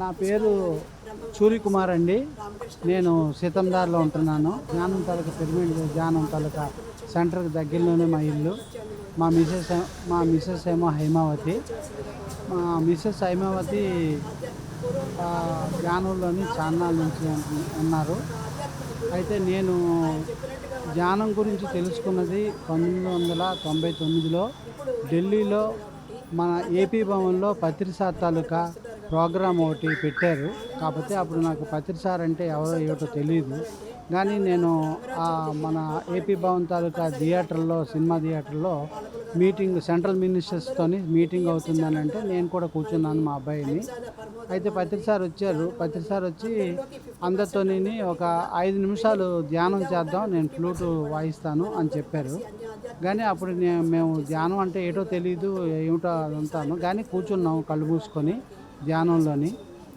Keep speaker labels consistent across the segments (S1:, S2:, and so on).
S1: నా పేరు సూర్యకుమార్ అండి. నేను సీతందార్లో ఉంటున్నాను. జ్ఞానం తాలూకా పిరమిడ్ జ్ఞానం తాలూకా సెంటర్కి దగ్గరలోనే మా ఇల్లు. మా మిసెస్ మా మిసెస్ ఏమో హైమావతి. మా మిసెస్ హైమావతి జ్ఞానంలోని చాన్నాల నుంచి ఉన్నారు. అయితే నేను ధ్యానం గురించి తెలుసుకున్నది పంతొమ్మిది వందల తొంభై తొమ్మిదిలో ఢిల్లీలో మన ఏపీ భవన్లో పత్రిసార్ తాలూకా ప్రోగ్రామ్ ఒకటి పెట్టారు. కాకపోతే అప్పుడు నాకు పత్రిసార్ అంటే ఎవరో ఏటో తెలియదు కానీ నేను మన ఏపీ భవన్ తాలూకా థియేటర్లో సినిమా థియేటర్లో మీటింగ్ సెంట్రల్ మినిస్టర్స్తోని మీటింగ్ అవుతుందని అంటే నేను కూడా కూర్చున్నాను మా అబ్బాయిని. అయితే పత్రిసార్ వచ్చారు. పత్రిసార్ వచ్చి అందరితోని ఒక ఐదు నిమిషాలు ధ్యానం చేద్దాం నేను ఫ్లూట్ వాయిస్తాను అని చెప్పారు. కానీ అప్పుడు మేము ధ్యానం అంటే ఏటో తెలియదు ఏమిటో అదంతాను. కానీ కూర్చున్నాం కళ్ళు మూసుకొని. ధ్యానంలోని.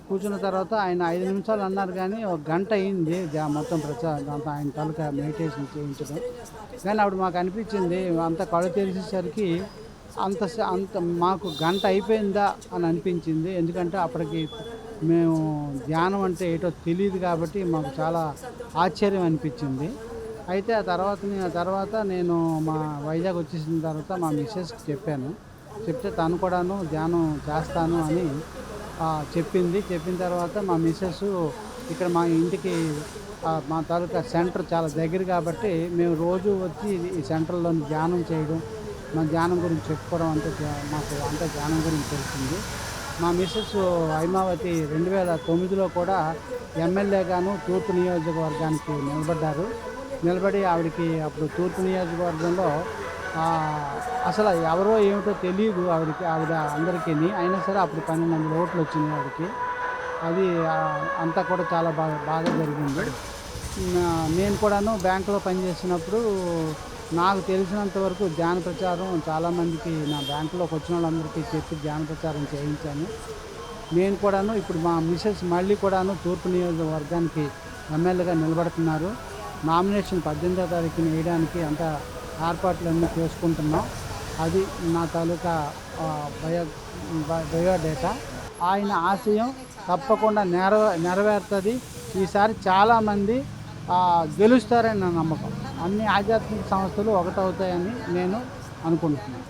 S1: కూర్చున్న తర్వాత ఆయన ఐదు నిమిషాలు అన్నారు కానీ ఒక గంట అయింది ధ్యా- మొత్తం ప్రచారం దాంతో ఆయన తాలూకా మెడిటేషన్ చేయించడం. కానీ అప్పుడు మాకు అనిపించింది అంత కళ్ళు తెరిచేసరికి అంత అంత మాకు గంట అయిపోయిందా అని అనిపించింది. ఎందుకంటే అప్పటికి మేము ధ్యానం అంటే ఏటో తెలియదు కాబట్టి మాకు చాలా ఆశ్చర్యం అనిపించింది. అయితే ఆ తర్వాత తర్వాత నేను మా వైజాగ్ వచ్చేసిన తర్వాత మా మిస్సెస్కి చెప్పాను. చెప్తే తను కూడాను ధ్యానం చేస్తాను అని చెప్పింది. చెప్పిన తర్వాత మా మిస్సెస్ ఇక్కడ మా ఇంటికి మా తాలూకా సెంటర్ చాలా దగ్గర కాబట్టి మేము రోజు వచ్చి ఈ సెంటర్లో ధ్యానం చేయడం మా ధ్యానం గురించి చెప్పుకోవడం అంటే మాకు అంత ధ్యానం గురించి తెలిసింది. మా మిస్సెస్ హైమావతి రెండు వేల తొమ్మిదిలో కూడా ఎమ్మెల్యేగాను తూర్పు నియోజకవర్గానికి నిలబడ్డారు. నిలబడి ఆవిడకి అప్పుడు తూర్పు నియోజకవర్గంలో అసలు ఎవరో ఏమిటో తెలియదు ఆవిడకి ఆవిడ అందరికీ అయినా సరే అప్పుడు పన్నెండు వందల ఓట్లు వచ్చినాయి ఆవిడకి. అది అంతా కూడా చాలా బాగా బాగా జరిగింది. నేను కూడాను బ్యాంకులో పనిచేసినప్పుడు నాకు తెలిసినంత వరకు ధ్యాన ప్రచారం చాలామందికి నా బ్యాంకులోకి వచ్చిన వాళ్ళందరికీ చెప్పి ధ్యాన ప్రచారం చేయించాను. నేను కూడాను ఇప్పుడు మా మిసెస్ మళ్ళీ కూడాను తూర్పు నియోజకవర్గానికి ఎమ్మెల్యేగా నిలబడుతున్నారు. నామినేషన్ పద్దెనిమిదో తారీఖున వేయడానికి అంత ఏర్పాట్లన్నీ చేసుకుంటున్నాం. అది నా తాలూకా బయో బయోడేటా ఆయన ఆశయం తప్పకుండా నెరవే నెరవేరుతుంది. ఈసారి చాలామంది గెలుస్తారని నా నమ్మకం. అన్ని ఆధ్యాత్మిక సంస్థలు ఒకటవుతాయని నేను అనుకుంటున్నాను.